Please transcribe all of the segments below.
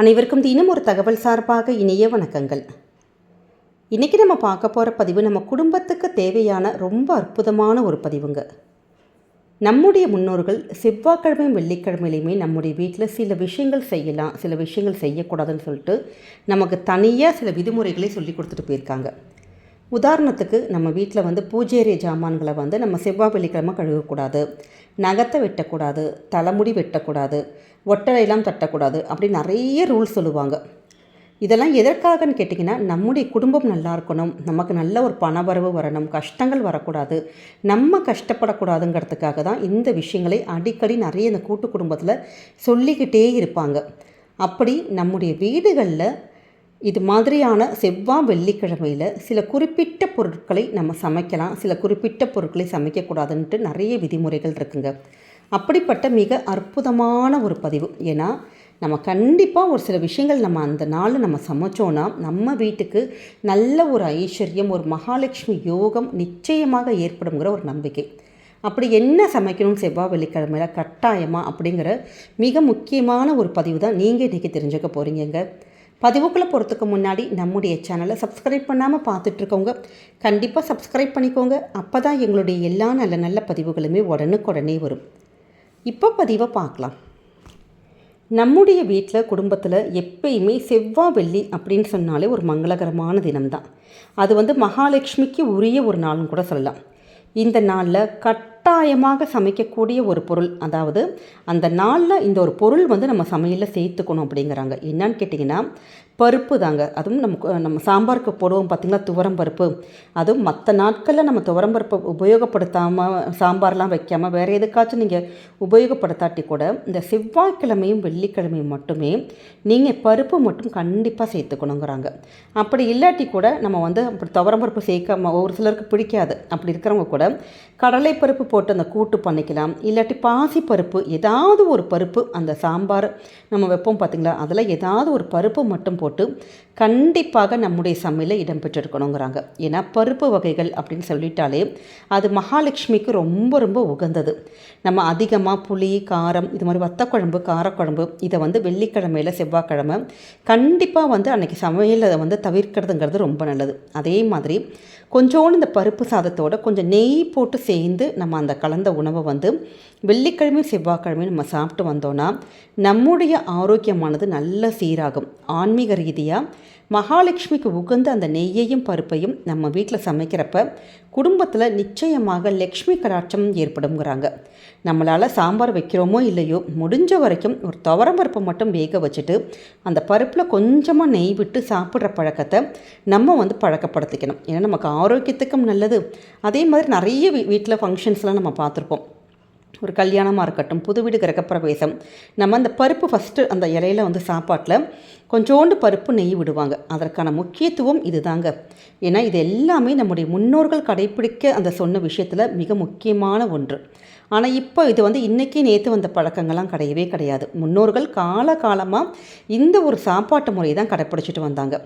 அனைவருக்கும் தினம் ஒரு தகவல் சார்பாக இணைய வணக்கங்கள். இன்றைக்கி நம்ம பார்க்க போகிற பதிவு நம்ம குடும்பத்துக்கு தேவையான ரொம்ப அற்புதமான ஒரு பதிவுங்க. நம்முடைய முன்னோர்கள் செவ்வாய்க்கிழமையும் வெள்ளிக்கிழமையிலையுமே நம்முடைய வீட்டில் சில விஷயங்கள் செய்யலாம் சில விஷயங்கள் செய்யக்கூடாதுன்னு சொல்லிட்டு நமக்கு தனியாக சில விதிமுறைகளை சொல்லி கொடுத்துட்டு போயிருக்காங்க. உதாரணத்துக்கு நம்ம வீட்டில் வந்து பூஜேரிய ஜாமான்களை வந்து நம்ம செவ்வாய் வெள்ளிக்கிழமை கழுவக்கூடாது. நகத்தை வெட்டக்கூடாது தலைமுடி வெட்டக்கூடாது ஒட்டடையெல்லாம் தட்டக்கூடாது அப்படி நிறைய ரூல்ஸ் சொல்லுவாங்க. இதெல்லாம் எதற்காகன்னு கேட்டிங்கன்னா நம்முடைய குடும்பம் நல்லா இருக்கணும் நமக்கு நல்ல ஒரு பணவரவு வரணும் கஷ்டங்கள் வரக்கூடாது நம்ம கஷ்டப்படக்கூடாதுங்கிறதுக்காக தான் இந்த விஷயங்களை அடிக்கடி நிறைய இந்த கூட்டு குடும்பத்தில் சொல்லிக்கிட்டே இருப்பாங்க. அப்படி நம்முடைய வீடுகளில் இது மாதிரியான செவ்வாய் வெள்ளிக்கிழமையில் சில குறிப்பிட்ட பொருட்களை நம்ம சமைக்கலாம் சில குறிப்பிட்ட பொருட்களை சமைக்கக்கூடாதுன்ட்டு நிறைய விதிமுறைகள் இருக்குங்க. அப்படிப்பட்ட மிக அற்புதமான ஒரு பதிவு. ஏன்னா நம்ம கண்டிப்பாக ஒரு சில விஷயங்கள் நம்ம அந்த நாளில் நம்ம சமைச்சோன்னா நம்ம வீட்டுக்கு நல்ல ஒரு ஐஸ்வர்யம் ஒரு மகாலட்சுமி யோகம் நிச்சயமாக ஏற்படுங்கிற ஒரு நம்பிக்கை. அப்படி என்ன சமைக்கணும்னு செவ்வாய் வெள்ளிக்கிழமையில் கட்டாயமாக அப்படிங்கிற மிக முக்கியமான ஒரு பதிவு தான் நீங்கள் இன்றைக்கி தெரிஞ்சுக்க போகிறீங்க பதிவுக்குள்ளே போகிறதுக்கு முன்னாடி நம்முடைய சேனலை சப்ஸ்கிரைப் பண்ணாமல் பார்த்துட்ருக்கோங்க கண்டிப்பாக சப்ஸ்கிரைப் பண்ணிக்கோங்க. அப்போ தான் எங்களுடைய எல்லா நல்ல நல்ல பதிவுகளுமே உடனுக்குடனே வரும். இப்போ பதிவை பார்க்கலாம். நம்முடைய வீட்டில் குடும்பத்தில் எப்பயுமே செவ்வாய் வெள்ளி அப்படின்னு சொன்னாலே ஒரு மங்களகரமான தினம்தான். அது வந்து மகாலட்சுமிக்கு உரிய ஒரு நாள்னு கூட சொல்லலாம். இந்த நாளில் கட் கட்டாயமாக சமைக்கக்கூடிய ஒரு பொருள். அதாவது அந்த நாளில் இந்த ஒரு பொருள் வந்து நம்ம சமையலில் சேர்த்துக்கணும் அப்படிங்கிறாங்க. என்னன்னு கேட்டிங்கன்னா பருப்பு தாங்க. அதுவும் நமக்கு நம்ம சாம்பாருக்கு போடுவோம் பார்த்திங்கன்னா துவரம் பருப்பு. அதுவும் மற்ற நாட்களில் நம்ம துவரம் பருப்பு உபயோகப்படுத்தாமல் சாம்பார்லாம் வைக்காமல் வேறு எதுக்காச்சும் நீங்கள் உபயோகப்படுத்தாட்டி கூட இந்த செவ்வாய்க்கிழமையும் வெள்ளிக்கிழமையும் மட்டுமே நீங்கள் பருப்பு மட்டும் கண்டிப்பாக சேர்த்துக்கணுங்கிறாங்க. அப்படி இல்லாட்டி கூட நம்ம வந்து அப்படி துவரம் பருப்பு சேர்க்காம ஒரு சிலருக்கு பிடிக்காது. அப்படி இருக்கிறவங்க கூட கடலை பருப்பு போட்டு அந்த கூட்டு பண்ணிக்கலாம். இல்லாட்டி பாசி பருப்பு ஏதாவது ஒரு பருப்பு அந்த சாம்பார் நம்ம வைப்போம் பார்த்திங்களா அதில் ஏதாவது ஒரு பருப்பு மட்டும் போட்டு கண்டிப்பாக நம்முடைய சமையலில் இடம்பெற்றிருக்கணுங்கிறாங்க. ஏன்னா பருப்பு வகைகள் அப்படின்னு சொல்லிட்டாலே அது மகாலட்சுமிக்கு ரொம்ப ரொம்ப உகந்தது. நம்ம அதிகமாக புளி காரம் இது மாதிரி வத்தக்குழம்பு காரக்குழம்பு இதை வந்து வெள்ளிக்கிழமையில் செவ்வாய்க்கிழமை கண்டிப்பாக வந்து அன்றைக்கி சமையலில் வந்து தவிர்க்கிறதுங்கிறது ரொம்ப நல்லது. அதே மாதிரி கொஞ்சோண்டு இந்த பருப்பு சாதத்தோட கொஞ்சம் நெய் போட்டு சேர்ந்து நம்ம அந்த கலந்த உணவை வந்து வெள்ளிக்கிழமை செவ்வாய்க்கிழமை நம்ம சாப்பிட்டு வந்தோன்னா நம்முடைய ஆரோக்கியமானது நல்ல சீராகும். ஆன்மீக ரீதியாக மகாலட்சுமிக்கு உகந்த அந்த நெய்யையும் பருப்பையும் நம்ம வீட்டில் சமைக்கிறப்ப குடும்பத்தில் நிச்சயமாக லக்ஷ்மி கடாட்சம் ஏற்படுங்கிறாங்க நம்மளால் சாம்பார் வைக்கிறோமோ இல்லையோ முடிஞ்ச வரைக்கும் ஒரு துவரம் பருப்பை மட்டும் வேக வச்சுட்டு அந்த பருப்பில் கொஞ்சமாக நெய் விட்டு சாப்பிட்ற பழக்கத்தை நம்ம வந்து பழக்கப்படுத்திக்கணும். ஏன்னா நமக்கு ஆரோக்கியத்துக்கும் நல்லது. அதே மாதிரி நிறைய வீட்டில் ஃபங்க்ஷன்ஸ்லாம் நம்ம பார்த்துருப்போம். ஒரு கல்யாணமாக இருக்கட்டும் புது வீடு கிரகப்பிரவேசம் நம்ம அந்த பருப்பு ஃபஸ்ட்டு அந்த இலையில வந்து சாப்பாட்டில் கொஞ்சோண்டு பருப்பு நெய் விடுவாங்க. அதற்கான முக்கியத்துவம் இதுதாங்க. ஏன்னா இது எல்லாமே நம்முடைய முன்னோர்கள் கடைப்பிடிக்க அந்த சொன்ன விஷயத்தில் மிக முக்கியமான ஒன்று. ஆனால் இப்போ இது வந்து இன்றைக்கி நேற்று வந்த பழக்கங்கள்லாம் கிடையவே கிடையாது. முன்னோர்கள் கால காலமாக இந்த ஒரு சாப்பாட்டு முறையை தான் கடைப்பிடிச்சிட்டு வந்தாங்க.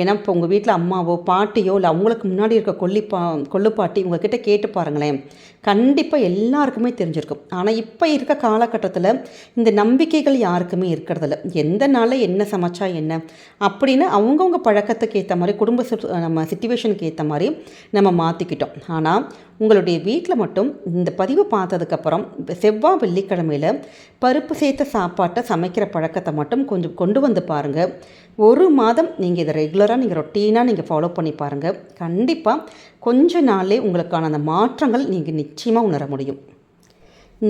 ஏன்னா இப்போ உங்கள் வீட்டில் அம்மாவோ பாட்டியோ இல்லை அவங்களுக்கு முன்னாடி இருக்க கொல்லிப்பா கொள்ளுப்பாட்டி உங்ககிட்ட கேட்டு பாருங்களேன். கண்டிப்பாக எல்லாருக்குமே தெரிஞ்சிருக்கும். ஆனால் இப்போ இருக்க காலகட்டத்தில் இந்த நம்பிக்கைகள் யாருக்குமே இருக்கிறதில்ல. எந்த நாளில் என்ன சமைச்சா என்ன? அப்படின்னு அவங்கவுங்க பழக்கத்துக்கு ஏற்ற மாதிரி குடும்ப நம்ம சுச்சுவேஷனுக்கு ஏற்ற மாதிரி நம்ம மாற்றிக்கிட்டோம் ஆனால் உங்களுடைய வீட்டில் மட்டும் இந்த பதிவு பார்த்ததுக்கப்புறம் செவ்வாய் வெள்ளிக்கிழமையில் பருப்பு சேர்த்த சாப்பாட்டை சமைக்கிற பழக்கத்தை மட்டும் கொஞ்சம் கொண்டு வந்து பாருங்கள் ஒரு மாதம் நீங்கள் இதை ரெகுலராக நீங்கள் ரொட்டீனாக நீங்கள் ஃபாலோ பண்ணி பாருங்கள் கண்டிப்பாக கொஞ்ச நாளே உங்களுக்கான அந்த மாற்றங்கள் நீங்கள் நிச்சயமாக உணர முடியும்.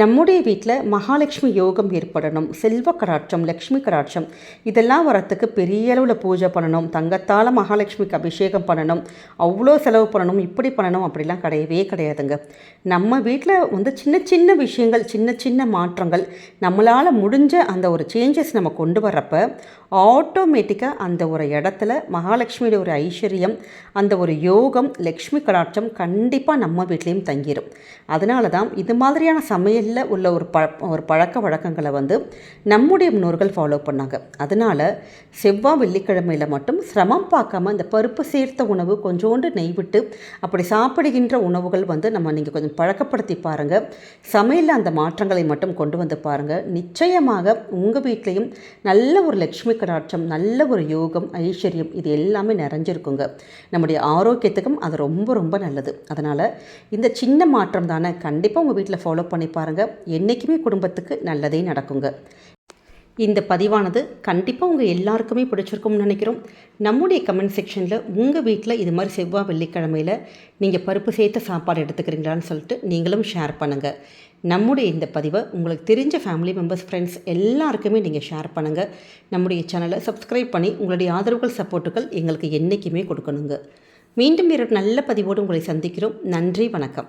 நம்முடைய வீட்டில் மகாலட்சுமி யோகம் ஏற்படணும் செல்வ கடாட்சம் லக்ஷ்மி கடாட்சம் இதெல்லாம் வரத்துக்கு பெரிய அளவில் பூஜை பண்ணணும் தங்கத்தால் மகாலட்சுமிக்கு அபிஷேகம் பண்ணணும் அவ்வளோ செலவு பண்ணணும் இப்படி பண்ணணும் அப்படிலாம் கிடையவே கிடையாதுங்க. நம்ம வீட்டில் வந்து சின்ன சின்ன விஷயங்கள் சின்ன சின்ன மாற்றங்கள் நம்மளால் முடிஞ்ச அந்த ஒரு சேஞ்சஸ் நம்ம கொண்டு வர்றப்ப ஆட்டோமேட்டிக்காக அந்த ஒரு இடத்துல மகாலட்சுமியோட ஒரு ஐஸ்வர்யம் அந்த ஒரு யோகம் லக்ஷ்மி கடாட்சம் கண்டிப்பாக நம்ம வீட்லேயும் தங்கிடும் அதனால தான் இது மாதிரியான சமையல் வாழ்வியலில் உள்ள ஒரு ப ஒரு பழக்க வழக்கங்களை வந்து நம்முடைய முன்னோர்கள் ஃபாலோ பண்ணாங்க. அதனால் செவ்வாய் வெள்ளிக்கிழமையில் மட்டும் சிரமம் பார்க்காம இந்த பருப்பு சேர்த்த உணவு கொஞ்சோண்டு நெய் விட்டு அப்படி சாப்பிடுகின்ற உணவுகள் வந்து நம்ம நீங்கள் கொஞ்சம் பழக்கப்படுத்தி பாருங்கள் சமையலில் அந்த மாற்றங்களை மட்டும் கொண்டு வந்து பாருங்கள் நிச்சயமாக உங்கள் வீட்லேயும் நல்ல ஒரு லக்ஷ்மி கடாட்சம் நல்ல ஒரு யோகம் ஐஸ்வர்யம் இது எல்லாமே நிறைஞ்சிருக்குங்க. நம்முடைய ஆரோக்கியத்துக்கும் அது ரொம்ப ரொம்ப நல்லது. அதனால் இந்த சின்ன மாற்றம் தானே கண்டிப்பாக உங்கள் வீட்டில் ஃபாலோ பண்ணி பாருங்கள் என்றைக்குமே குடும்பத்துக்கு நல்லதே நடக்குங்க. இந்த பதிவானது கண்டிப்பாக உங்கள் எல்லாருக்குமே பிடிச்சிருக்கும்னு நினைக்கிறோம். நம்முடைய கமெண்ட் செக்ஷனில் உங்கள் வீட்டில் இது மாதிரி செவ்வாய் வெள்ளிக்கிழமையில் நீங்கள் பருப்பு சேர்த்த சாப்பாடு எடுத்துக்கிறீங்களான்னு சொல்லிட்டு நீங்களும் ஷேர் பண்ணுங்கள் நம்முடைய இந்த பதிவை உங்களுக்கு தெரிஞ்ச ஃபேமிலி மெம்பர்ஸ் ஃப்ரெண்ட்ஸ் எல்லாருக்குமே நீங்கள் ஷேர் பண்ணுங்கள் நம்முடைய சேனலை சப்ஸ்கிரைப் பண்ணி உங்களுடைய ஆதரவுகள் சப்போர்ட்டுகள் எங்களுக்கு என்றைக்குமே கொடுக்கணுங்க. மீண்டும் வேறு நல்ல பதிவோடு உங்களை சந்திக்கிறோம். நன்றி வணக்கம்.